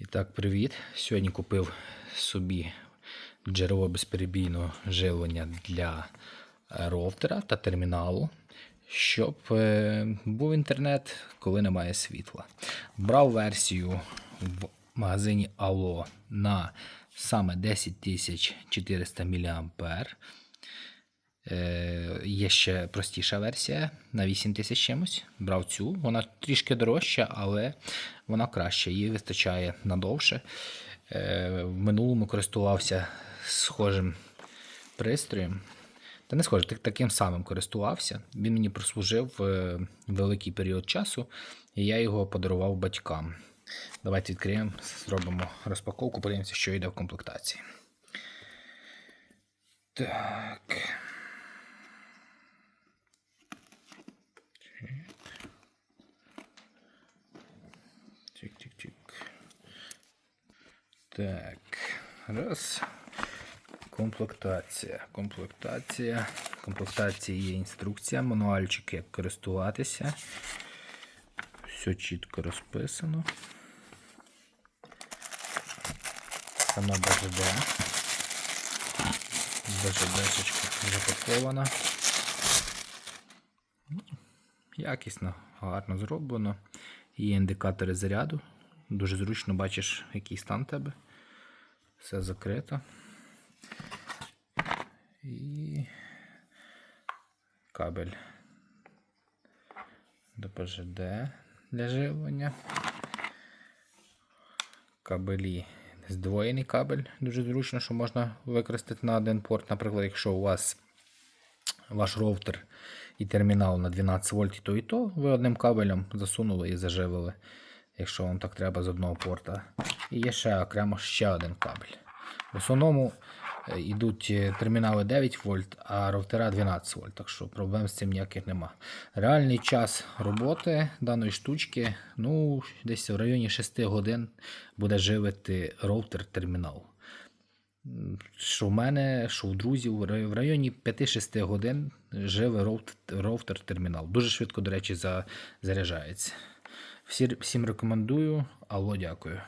І так, привіт. Сьогодні купив собі джерело безперебійного живлення для е, роутера та терміналу, щоб е, був інтернет, коли немає світла. Брав версію в магазині Allo на саме 10400 мА. Е, Є ще простіша версія на 8000 чимось. Брав цю. Вона трішки дорожча, але вона краща. Її вистачає надовше. Е, В минулому користувався схожим пристроєм. Та не схоже, так- таким самим користувався. Він мені прослужив е, великий період часу, і я його подарував батькам. Давайте відкриємо, зробимо розпаковку, подивимося, що йде в комплектації. Так. Так. Раз. Комплектація. Комплектація. Комплектації є інструкція, мануальчик, як користуватися. Все чітко розписано. Сама БЖД. БЖДшечка запакована. Ну, Якісно, гарно зроблено. Є індикатори заряду. Дуже зручно бачиш, який стан тебе. Все закрито. І кабель до ПЖД для живлення. Кабелі. Здвоєний кабель. Дуже зручно, що можна використати на один порт. Наприклад, якщо у вас ваш роутер і термінал на 12 вольт то і то, ви одним кабелем засунули і заживили, якщо вам так треба з одного порта. І є ще окремо ще один кабель. В основному е, йдуть е, термінали 9 вольт, а роутера 12 вольт, так що проблем з цим ніяких нема. Реальний час роботи даної штучки, ну, десь в районі 6 годин буде живити роутер-термінал. Що в мене, що у друзів в рай- в районі 5-6 годин живе роутер-термінал. Дуже швидко, до речі, заряджається. Всі, всім рекомендую. Алло, дякую.